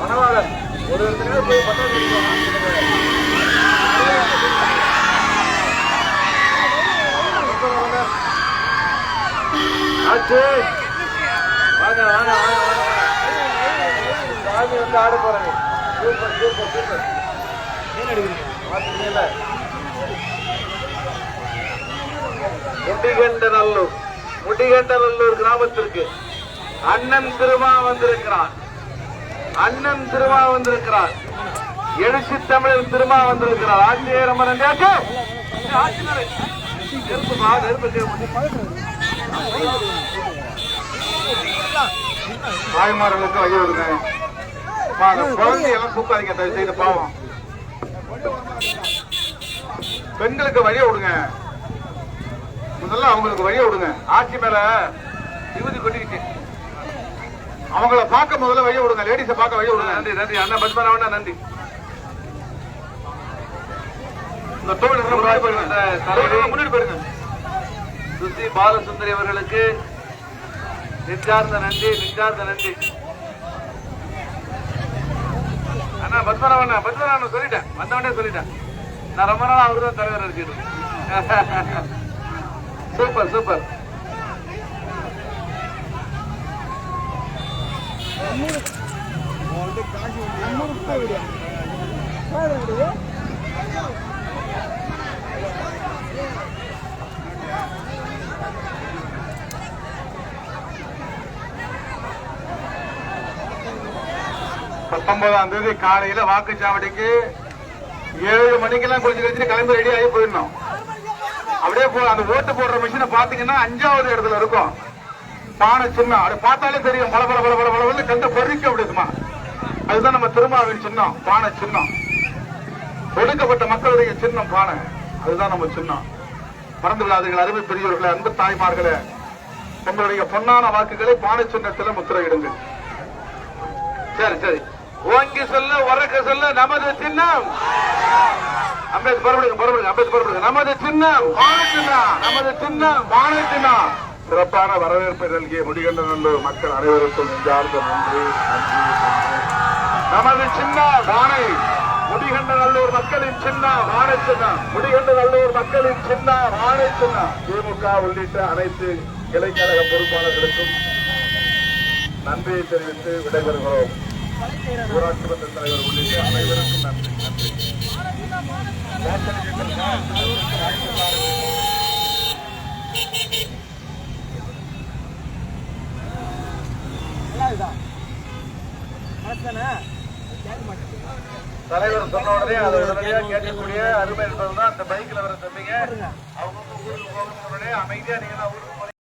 மணவாளன் ஒரு ஒருத்தரையா போய் பட்டாசு ஆச்சு வாங்க வாங்க சாமி வந்து ஆட போறாங்க சூப்பர் சூப்பர் சூப்பர் முடிகண்டநல்லூர் கிராமத்திற்கு அண்ணன் திருமா வந்திருக்கிறார். அண்ணன் திருமா வந்திருக்கிறார். எழுச்சி தமிழர் திருமா வந்திருக்கிறார். ஆட்சியர் அமரன் தேக்கு தாய்மார்களுக்கு வழி விடுங்க குழந்தையெல்லாம் தூக்காதீங்க தயவு செய்து பாவம். பெண்களுக்கு வழிய விடுங்க முதல்ல அவங்களுக்கு வழிய விடுங்க. ஆட்சி மேல விபூதி கொட்டிக்கிச்சு. அவங்கள பார்க்க முதல்ல வழிய விடுங்க. லேடிஸ பார்க்க வழிய விடுங்க. நன்றி நன்றி. அண்ணா பத்மநாபண்ணா நன்றி. இந்த டோல் முன்னாடி போயிருங்க சுசி பாலசுந்தரி அவர்களுக்கு நெஞ்சார்ந்த நன்றி நெஞ்சார்ந்த நன்றி. அண்ணா பத்மநாபண்ணா பத்மநாபன் சொல்லிட்டேன். வந்தவனே சொல்லிட்டேன். நான் ரொம்ப நாள் அவரு தான் தலைவர் இருக்கேன். Super super. பத்தொன்பதாம் தேதி காலையில வாக்குச்சாவடிக்கு ஏழு மணிக்கெல்லாம் குளிச்சு கழிச்சு கிளம்பி ரெடி ஆகி போயிடணும். அப்படியே போ அந்த ஓட்டு போடுற மிஷினை பாத்தீங்கன்னா அஞ்சாவது இடத்துல இருக்கும். பானை சின்னம். அது பார்த்தாலே தெரியும். பல பல பல பல பல கண்ட பொறிக்க அப்படிதுமா அதுதான் நம்ம திருமாவின் சின்னம். பானை சின்னம். ஒடுக்கப்பட்ட மக்களுடைய சின்னம் பானை. அதுதான் நம்ம சின்னம். மறந்து விடாதீர்கள் அருமை பெரியவர்களே அன்பு தாய்மார்களே. உங்களுடைய பொன்னான வாக்குகளை பானை சின்னத்தில் முத்திரையிடுங்க சரி சரி. ஓங்கி சொல்ல உறக்க சொல்ல நமது சின்னம். அம்பேத் பரப்படுங்க பரப்படுங்க அம்பேத் பரப்படுங்க நமது சின்னம் பானை சின்னம் நமது சின்னம் வான சின்னம். சிறப்பான வரவேற்பை நல்கிய முடிகண்டநல்லூர் மக்கள் அனைவருக்கும் நெஞ்சார்ந்த நன்றி நமது சின்ன வானை. முடிகண்ட நல்லூர் மக்களின் சின்னம் வானை சின்னம். முடிகண்டநல்லூர் மக்களின் சின்னம் வானை சின்னம். திமுக உள்ளிட்ட அனைத்து கிளைக்கழக பொறுப்பாளர்களுக்கும் நன்றியை தெரிவித்து விடைபெறுகிறோம். ஊராட்சி மன்ற தலைவர் உள்ளிட்ட அனைவருக்கும் நன்றி. தலைவர் சொன்ன உடனே அதை உடனடியாக கேட்கக்கூடிய அருமை என்பதுதான். அந்த பைக்கில் வர தம்பிங்க அவங்க ஊருக்கு போகணும் உடனே அமைதியா நீங்க ஊருக்கு